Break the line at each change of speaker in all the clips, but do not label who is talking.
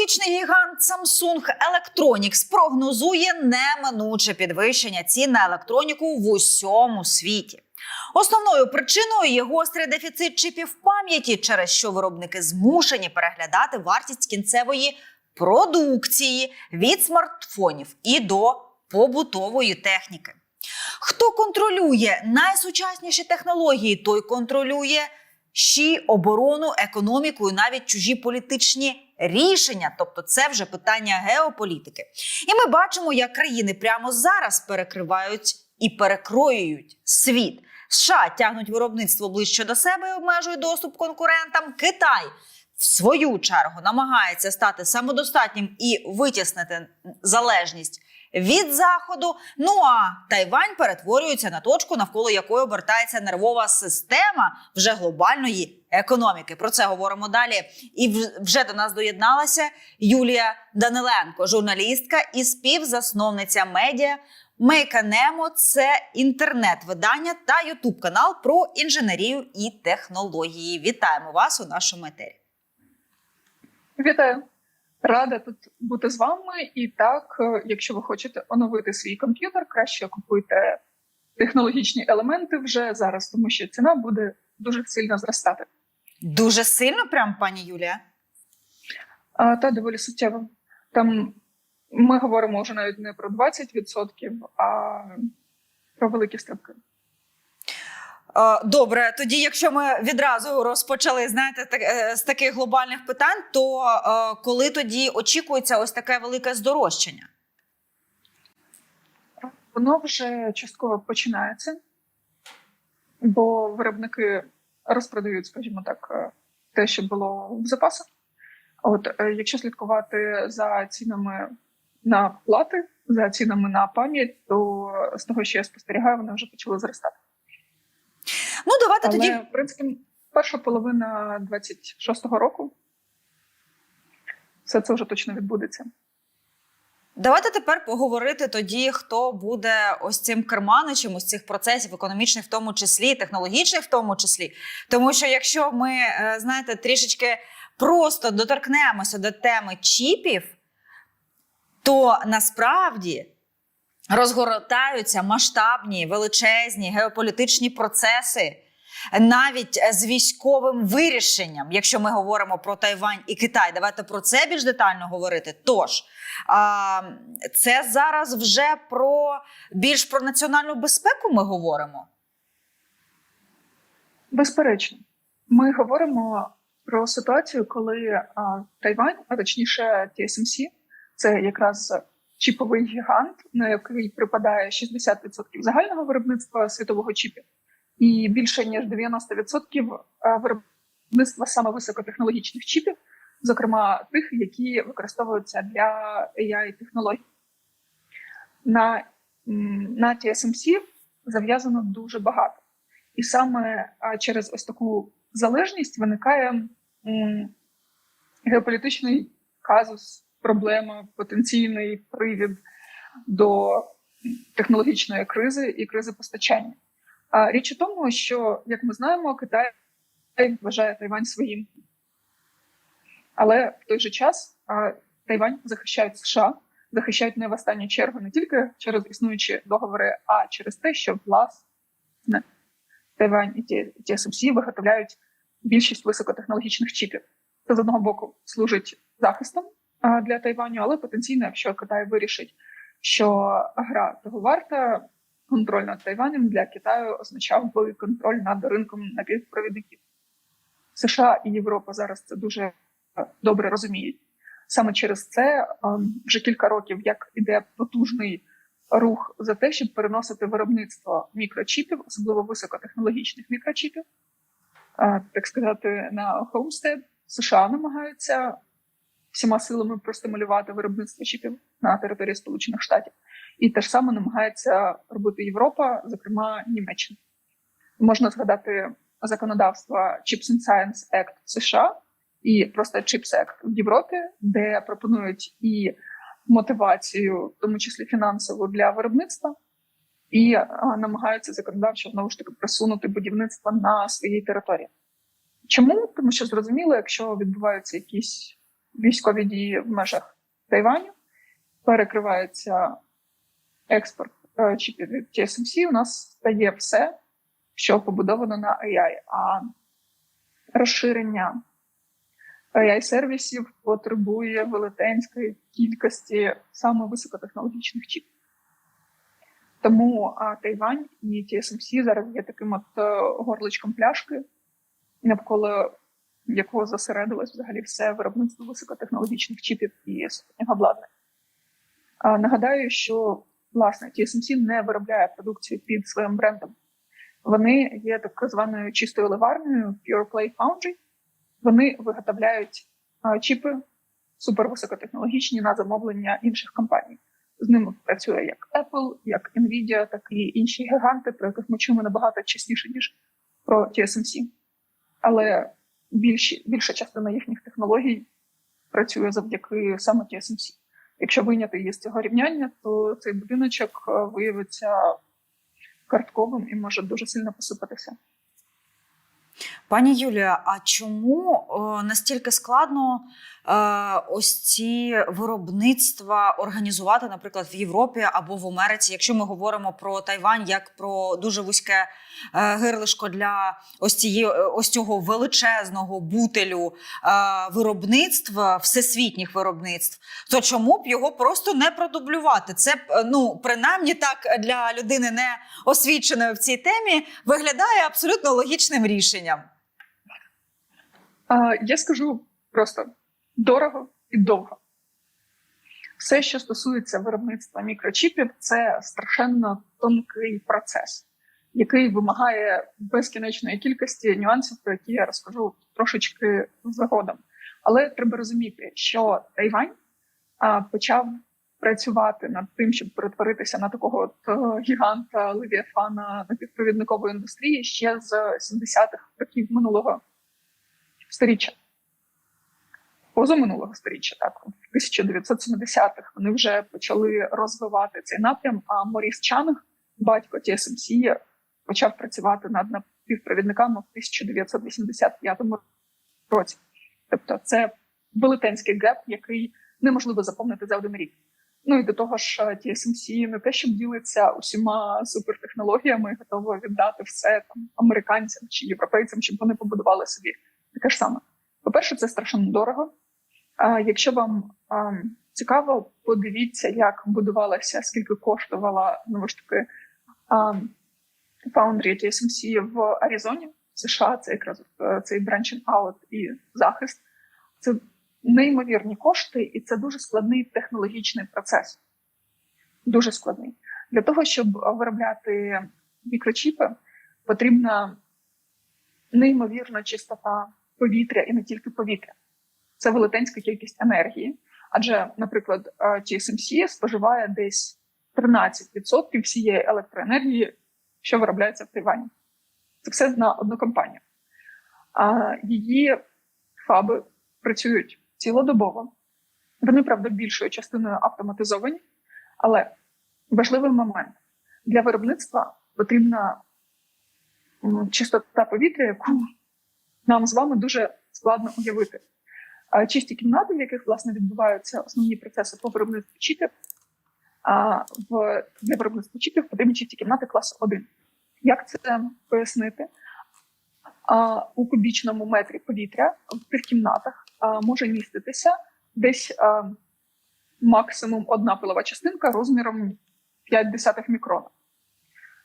Технологічний гігант Samsung Electronics прогнозує неминуче підвищення цін на електроніку в усьому світі. Основною причиною є гострий дефіцит чипів пам'яті, через що виробники змушені переглядати вартість кінцевої продукції від смартфонів і до побутової техніки. Хто контролює найсучасніші технології, той контролює ще оборону, економіку і навіть чужі політичні рішення. Тобто, це вже питання геополітики. І ми бачимо, як країни прямо зараз перекривають і перекроюють світ. США тягнуть виробництво ближче до себе і обмежують доступ конкурентам. Китай в свою чергу намагається стати самодостатнім і витіснити залежність від заходу. Ну а Тайвань перетворюється на точку, навколо якої обертається нервова система вже глобальної економіки. Про це говоримо далі. І вже до нас доєдналася Юлія Даниленко, журналістка і співзасновниця медіа. Мейканемо це інтернет-видання та ютуб канал про інженерію і технології. Вітаємо вас у нашому етері.
Вітаю! Рада тут бути з вами. І так, е, якщо ви хочете оновити свій комп'ютер, краще купуйте технологічні елементи вже зараз, тому що ціна буде дуже сильно зростати.
Дуже сильно, прям пані Юлія.
А, та доволі суттєво. Там ми говоримо вже навіть не про 20%, а про великі ставки.
Е, Добре, тоді, якщо ми відразу розпочали, знаєте, е, з таких глобальних питань, то е, коли тоді очікується ось таке велике здорожчання?
Воно вже частково починається, бо виробники розпродають, скажімо так, те, що було в запасах. От якщо слідкувати за цінами на плати, за цінами на пам'ять, то з того, що я спостерігаю, вони вже почали зростати.
Ну, давайте
Але
тоді
в принципі перша половина 26-го року все це вже точно відбудеться.
Давайте тепер поговорити тоді, хто буде ось цим керманичем ось цих процесів економічних, в тому числі, технологічних, в тому числі. Тому що якщо ми е, знаєте, трішечки просто доторкнемося до теми чіпів, то насправді розгортаються масштабні величезні геополітичні процеси. Навіть е, з військовим вирішенням, якщо ми говоримо про Тайвань і Китай, давайте про це більш детально говорити. Тож це зараз вже про більш про національну безпеку ми говоримо.
Безперечно, ми говоримо про ситуацію, коли Тайвань, а точніше TSMC, це якраз чіповий гігант, на який припадає 60% загального виробництва світового чіпів, і більше ніж 90% виробництва саме високотехнологічних чіпів, зокрема тих, які використовуються для ai технологій. На, на TSMC зав'язано дуже багато. І саме через ось таку залежність виникає геополітичний казус, проблема, потенційний привід до технологічної кризи і кризи постачання. А річ у тому, що, як ми знаємо, Китай вважає Тайвань своїм. Але в той же час Тайвань захищають США, захищають не в останню чергу не тільки через існуючі договори, а через те, що власне Тайвань і TSMC виготовляють більшість високотехнологічних чіпів. Це з одного боку служить захистом для Тайваню, але потенційно, якщо Китай вирішить, що гра того варта, контроль над Тайванем для Китаю означав би контроль над ринком напівпровідників. США і Європа зараз це дуже добре розуміють. Саме через це вже кілька років як іде потужний рух за те, щоб переносити виробництво мікрочіпів, особливо високотехнологічних мікрочіпів, так сказати, на Homestead. США намагаються всіма силами простимулювати виробництво чіпів на території Сполучених Штатів, і те ж саме намагається робити Європа, зокрема Німеччина. Можна згадати законодавство Chips and Science Act США і просто Chips Act в Європі, де пропонують і мотивацію, в тому числі фінансову для виробництва, і а, намагаються законодавчо знову ж таки просунути будівництво на своїй території. Чому? Тому що зрозуміло, якщо відбуваються якісь військові дії в межах Тайваню, перекривається експорт е, чіпів TSMC, у нас стає все, що побудовано на AI, а розширення AI-сервісів потребує велетенської кількості саме високотехнологічних чіпів. Тому а, Тайвань і TSMC зараз є таким от е, горличком пляшки, навколо якого зосередилось взагалі все виробництво високотехнологічних чіпів і супутнього обладнання. Нагадаю, що власне TSMC не виробляє продукцію під своїм брендом. Вони є так званою чистою ливарнею Pure Play Foundry. Вони виготовляють чіпи супервисокотехнологічні на замовлення інших компаній. З ними працює як Apple, як Nvidia, так і інші гіганти, про яких ми чуємо набагато частіше, ніж про TSMC. Але більші, більша частина їхніх технологій працює завдяки саме TSMC. Якщо виняти її з цього рівняння, то цей будиночок е, виявиться картковим і може дуже сильно посипатися.
Пані Юлія, а чому е, настільки складно е, ось ці виробництва організувати, наприклад, в Європі або в Америці, якщо ми говоримо про Тайвань як про дуже вузьке е, гирлишко для ось цієї ось цього величезного бутелю виробництв, всесвітніх виробництв, то чому б його просто не продублювати? Це ну принаймні так для людини не освіченої в цій темі виглядає абсолютно логічним рішенням.
А, я скажу просто дорого і довго. Все, що стосується виробництва мікрочіпів, це страшенно тонкий процес, який вимагає безкінечної кількості нюансів, про які я розкажу трошечки згодом. Але треба розуміти, що Тайвань почав працювати над тим, щоб перетворитися на такого от е, гіганта Левіафана напівпровідникової індустрії ще з 70-х років минулого сторіччя. Позаминулого сторіччя, так, в 1970-х вони вже почали розвивати цей напрям. А Моріс Чанг, батько TSMC, почав працювати над напівпровідниками в 1985 році. Тобто, це велетенський геп, який неможливо заповнити за один рік. Ну і до того ж, TSMC не те, щоб ділиться усіма супертехнологіями, готово віддати все там американцям чи європейцям, щоб вони побудували собі таке ж саме. По-перше, це страшенно дорого. А якщо вам а, цікаво, подивіться, як будувалася, скільки коштувала знову ж таки Foundry TSMC в Аризоні, США. Це якраз е, цей branching out і захист. Це неймовірні кошти, і це дуже складний технологічний процес. Дуже складний. Для того, щоб виробляти мікрочіпи, потрібна неймовірна чистота повітря і не тільки повітря. Це велетенська кількість енергії. Адже, наприклад, TSMC споживає десь 13% всієї електроенергії, що виробляється в Тайвані. Це все на одну компанію. Її фаби працюють цілодобово. Вони, правда, більшою частиною автоматизовані, але важливий момент для виробництва потрібна чистота повітря, яку нам з вами дуже складно уявити. Чисті кімнати, в яких власне відбуваються основні процеси по виробництву чіпів, а в для виробництва чіпів потрібні чисті кімнати класу 1. Як це пояснити? У кубічному метрі повітря в тих кімнатах може міститися десь максимум одна пилова частинка розміром 0,5 мікрона.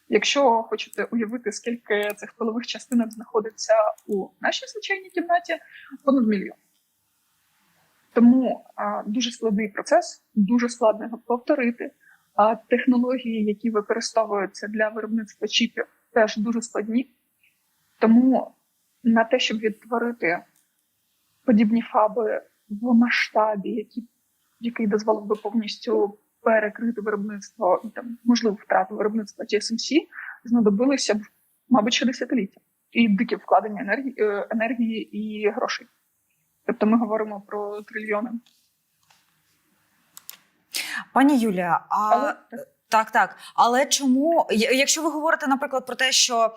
Якщо хочете уявити, скільки цих пилових частинок знаходиться у нашій звичайній кімнаті, понад мільйон. Тому дуже складний процес, дуже складно його повторити. А технології, які використовуються для виробництва чіпів, теж дуже складні. Тому на те, щоб відтворити подібні фаби в масштабі, які, який дозволив би повністю перекрити виробництво і там можливо втрату виробництва TSMC, знадобилися б, мабуть, ще десятиліття і дикі вкладення енергії, е, енергії і грошей. Тобто ми говоримо про трильйони.
Пані Юлія, а
Але
Так, так. Але чому, якщо ви говорите, наприклад, про те, що е,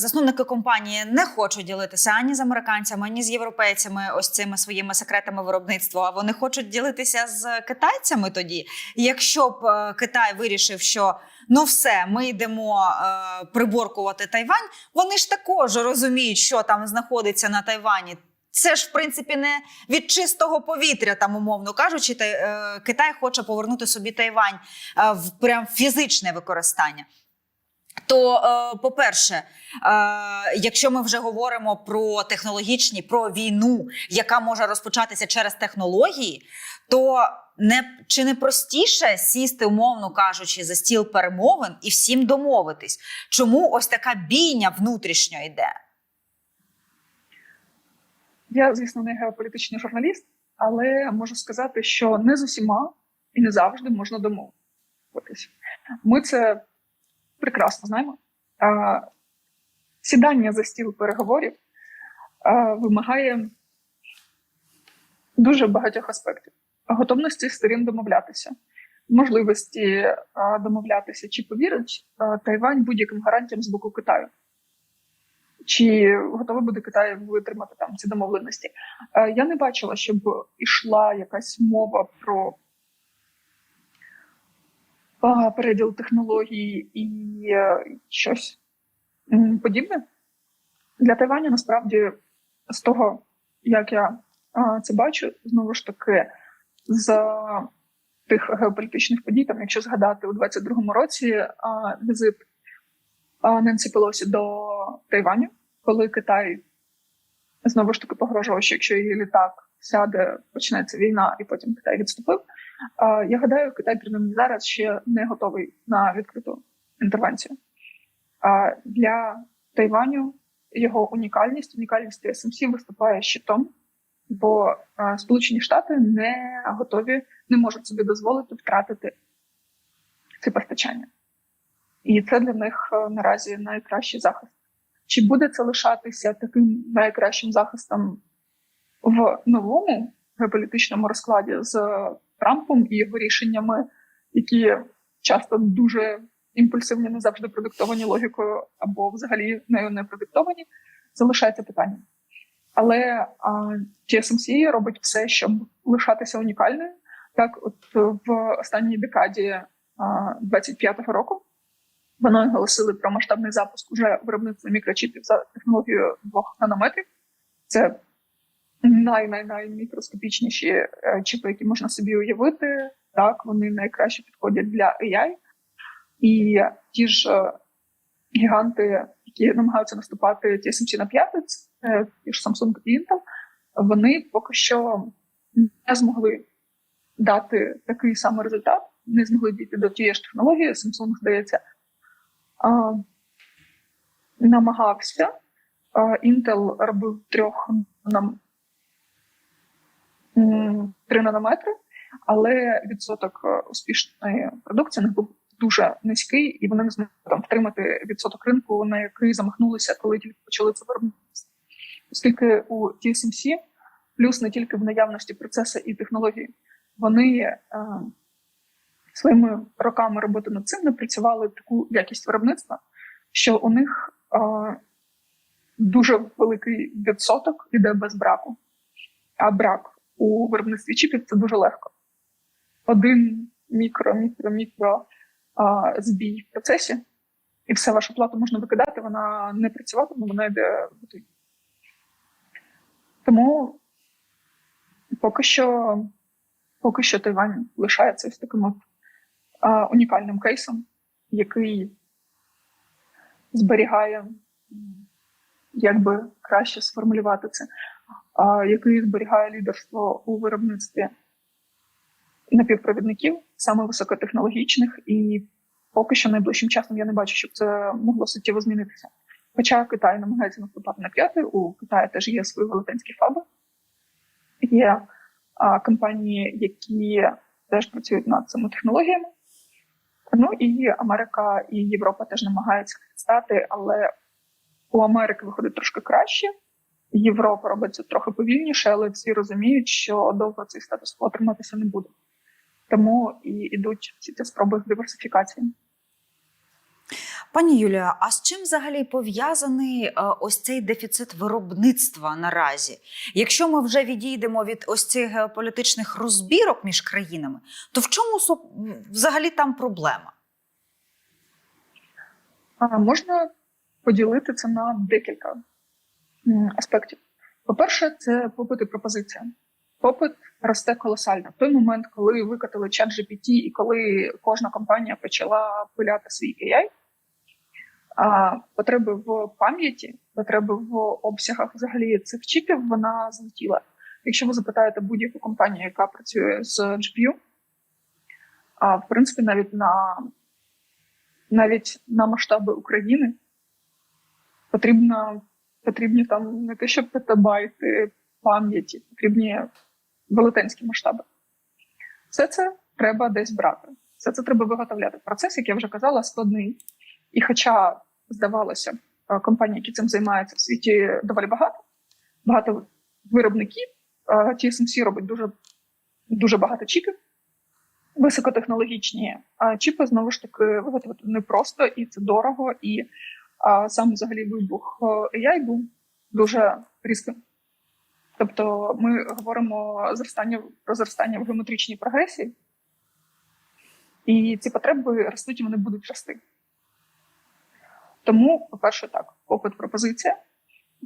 засновники компанії не хочуть ділитися ані з американцями, ані з європейцями, ось цими своїми секретами виробництва, а вони хочуть ділитися з китайцями тоді. Якщо б е, Китай вирішив, що ну все, ми йдемо е, приборкувати Тайвань, вони ж також розуміють, що там знаходиться на Тайвані. Це ж в принципі не від чистого повітря, там умовно кажучи, та, е, Китай хоче повернути собі Тайвань е, в прям фізичне використання. То, е, по-перше, е, якщо ми вже говоримо про технологічні, про війну, яка може розпочатися через технології, то не чи не простіше сісти, умовно кажучи, за стіл перемовин і всім домовитись? Чому ось така бійня внутрішньо йде?
Я, звісно, не геополітичний журналіст, але можу сказати, що не з усіма і не завжди можна домовитися. Ми це прекрасно знаємо. Сідання за стіл переговорів вимагає дуже багатьох аспектів: готовності сторін домовлятися, можливості домовлятися, чи повірить Тайвань будь-яким гарантіям з боку Китаю. Чи готовий буде Китай витримати там ці домовленості? Е, Я не бачила, щоб ішла якась мова про переділ технологій і е, щось подібне. Для Тайваня насправді з того, як я це бачу, знову ж таки, з тих геополітичних подій, там, якщо згадати у 22-му році візит Ненсі Пелосі до Тайваню, коли Китай знову ж таки погрожував, що якщо її літак сяде, почнеться війна, і потім Китай відступив. Я гадаю, Китай принаймні зараз ще не готовий на відкриту інтервенцію. Для Тайваню його унікальність, унікальність ТСМС виступає щитом, бо Сполучені Штати не готові, не можуть собі дозволити втратити це постачання. І це для них е, наразі найкращий захист. Чи буде це лишатися таким найкращим захистом в новому геополітичному розкладі з Трампом і його рішеннями, які часто дуже імпульсивні, не завжди продиктовані логікою, або взагалі нею не продиктовані, залишається питання. Але TSMC робить все, щоб лишатися унікальною. Так, от в останній декаді а, 25-го року вони оголосили про масштабний запуск уже виробництва мікрочіпів за технологією 2 нанометрів. Це най-най-наймікроскопічніші е, чіпи, які можна собі уявити. Так, вони найкраще підходять для AI. І ті ж е, гіганти, які намагаються наступати TSMC на п'ятиць, е, ті ж Samsung і Intel, вони поки що не змогли дати такий самий результат, не змогли дійти до тієї ж технології. Samsung, здається, намагався. Intel робив трьох нам три нанометри, але відсоток е, успішної продукції них був дуже низький, і вони не змогли там втримати відсоток ринку, на який замахнулися, коли тільки почали це виробництво. Оскільки у TSMC плюс не тільки в наявності процесу і технології, вони е, своїми роками роботи над цим напрацювали таку якість виробництва, що у них е, дуже великий відсоток іде без браку. А брак у виробництві чіпів це дуже легко. Один мікро, мікро, мікро е, збій в процесі, і все вашу плату можна викидати, вона не працюватиме, вона йде в готові. Тому поки що, поки що Тайвань лишається таким а, унікальним кейсом, який зберігає, як би краще сформулювати це, який зберігає лідерство у виробництві напівпровідників, саме високотехнологічних, і поки що найближчим часом я не бачу, щоб це могло суттєво змінитися. Хоча Китай намагається наступати на п'яти, у Китаї теж є свої велетенські фаби, є а, компанії, які теж працюють над цими технологіями. Ну і Америка і Європа теж намагаються стати, але у Америки виходить трошки краще. Європа робить це трохи повільніше, але всі розуміють, що довго цей статус отриматися не буде. Тому і йдуть ці спроби з диверсифікації.
Пані Юлія, а з чим взагалі пов'язаний е, ось цей дефіцит виробництва наразі? Якщо ми вже відійдемо від ось цих геополітичних розбірок між країнами, то в чому взагалі там проблема?
А, Можна поділити це на декілька аспектів. По-перше, це попит і пропозиція. Попит росте колосально. В той момент, коли викатили чат GPT і коли кожна компанія почала пиляти свій AI, потреби в пам'яті, потреби в обсягах взагалі цих чіпів, вона злетіла. Якщо ви запитаєте будь-яку компанію, яка працює з GPU, а в принципі, навіть на навіть на масштаби України потрібно, потрібні там не те, що петабайти пам'яті, потрібні велетенські масштаби. Все це треба десь брати. Все це треба виготовляти. Процес, як я вже казала, складний. І хоча, здавалося, компаній, які цим займаються в світі доволі багато, багато виробників, TSMC робить дуже, дуже багато чіпів, високотехнологічні а чіпи знову ж таки виготовити непросто, і це дорого. І сам взагалі вибух AI був дуже різким. Тобто ми говоримо зростання про зростання в геометричній прогресії, і ці потреби ростуть, вони будуть рости. Тому, по-перше, так, попит пропозиція.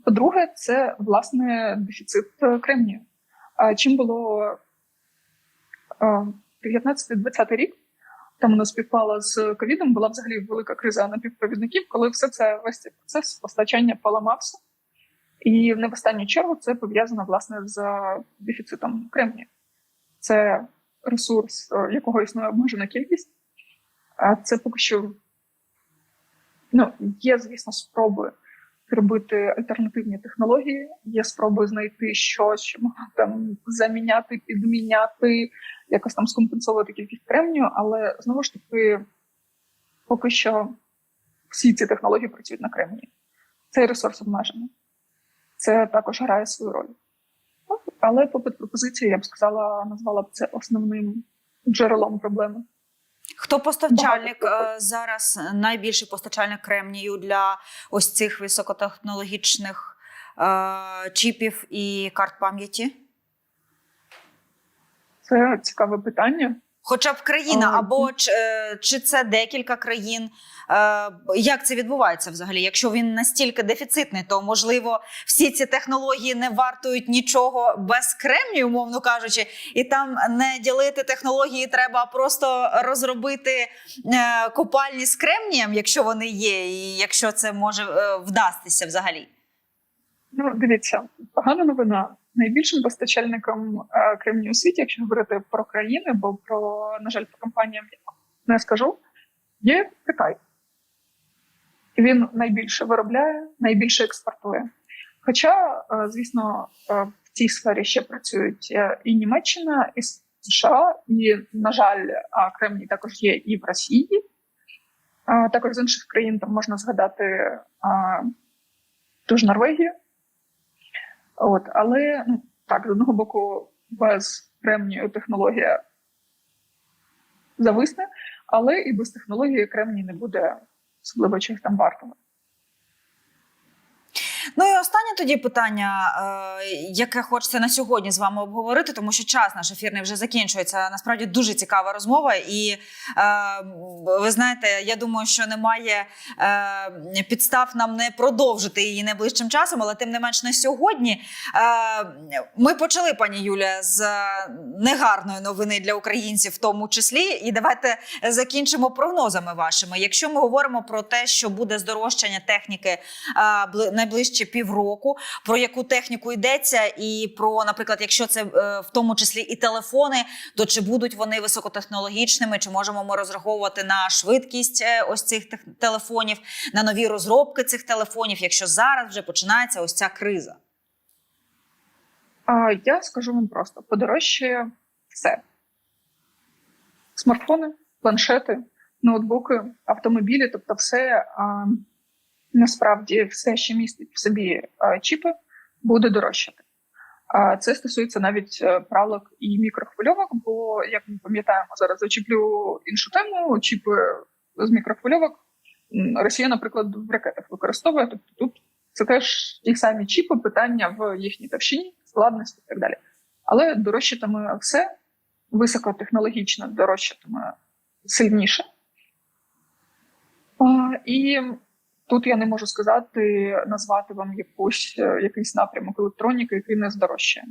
По-друге, це власне дефіцит е, кремнію. Чим було е, 19-20 рік, там воно співпало з ковідом, була взагалі велика криза напівпровідників, коли все це весь цей процес постачання поламався. І не в останню чергу це пов'язано власне з дефіцитом кремнію. Це ресурс, е, якого існує обмежена кількість. А це поки що ну, є, звісно, спроби зробити альтернативні технології, є спроби знайти щось, що там заміняти, підміняти, якось там скомпенсувати кількість кремнію, але знову ж таки, поки що всі ці технології працюють на кремнії. Цей ресурс обмежений. Це також грає свою роль. Але попит пропозиції, я б сказала, назвала б це основним джерелом проблеми.
Хто постачальник
Багато
е, зараз найбільший постачальник кремнію для ось цих високотехнологічних е, чіпів і карт пам'яті?
Це цікаве питання.
Хоча б країна, або чи, е, чи це декілька країн? Е, Як це відбувається взагалі? Якщо він настільки дефіцитний, то можливо всі ці технології не вартують нічого без кремнію, умовно кажучи, і там не ділити технології, треба просто розробити е, копальні з кремнієм, якщо вони є, і якщо це може е, вдастися взагалі.
Ну, дивіться, погана новина. Найбільшим постачальником е, кремнію у світі, якщо говорити про країни, бо про, на жаль, по компаніям не скажу, є Китай. Він найбільше виробляє, найбільше експортує. Хоча, е, звісно, е, в цій сфері ще працюють і Німеччина, і США, і, на жаль, кремній також є і в Росії. Також з інших країн там можна згадати ту ж Норвегію. От, але ну, так, з одного боку, без кремнію технологія зависне, але і без технології кремній не буде особливо чогось там вартого.
Ну і останнє тоді питання, е, яке хочеться на сьогодні з вами обговорити, тому що час наш ефірний вже закінчується. Насправді дуже цікава розмова. І е, ви знаєте, я думаю, що немає е, підстав нам не продовжити її найближчим часом, але тим не менш на сьогодні ми почали, пані Юля, з негарної новини для українців, в тому числі. І давайте закінчимо прогнозами вашими. Якщо ми говоримо про те, що буде здорожчання техніки найближчі півроку, про яку техніку йдеться, і про, наприклад, якщо це е, в тому числі і телефони, то чи будуть вони високотехнологічними, чи можемо ми розраховувати на швидкість е, ось цих телефонів, на нові розробки цих телефонів, якщо зараз вже починається ось ця криза?
Я скажу вам просто: подорожчає все: смартфони, планшети, ноутбуки, автомобілі, тобто все насправді все, що містить в собі чіпи, буде дорожчати. Це стосується навіть е, пралок і мікрохвильовок, бо як ми пам'ятаємо, зараз зачіплю іншу тему. Чіпи з мікрохвильовок Росія, наприклад, в ракетах використовує. Тобто тут це теж ті самі чіпи, питання в їхній товщині, складності і так далі. Але дорожчатиме все високотехнологічно, дорожчатиме сильніше. І тут я не можу сказати, назвати вам якусь, е, якийсь напрямок електроніки, який не здорожчає.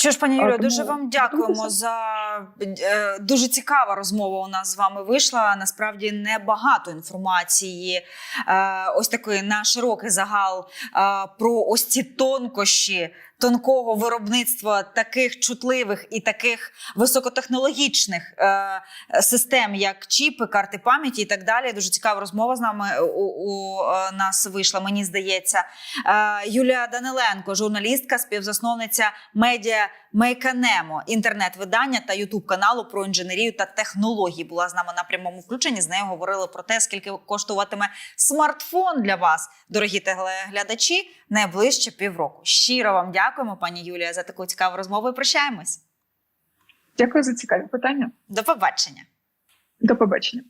Що ж, пані Юлію, дуже вам дякуємо за е, дуже цікава розмова. У нас з вами вийшла. Насправді небагато інформації. Е, ось такий на широкий загал е, про ось ці тонкощі тонкого виробництва таких чутливих і таких високотехнологічних е, систем, як чіпи, карти пам'яті і так далі. Дуже цікава розмова з нами у, у нас вийшла. Мені здається, Е, Юлія Даниленко, журналістка, співзасновниця медіа Мейканемо, інтернет-видання та ютуб каналу про інженерію та технології. Була з нами на прямому включенні. З нею говорили про те, скільки коштуватиме смартфон для вас, дорогі телеглядачі, найближче півроку. Щиро вам дякуємо, пані Юлія, за таку цікаву розмову. і Прощаємось.
Дякую за цікаві питання.
До побачення.
До побачення.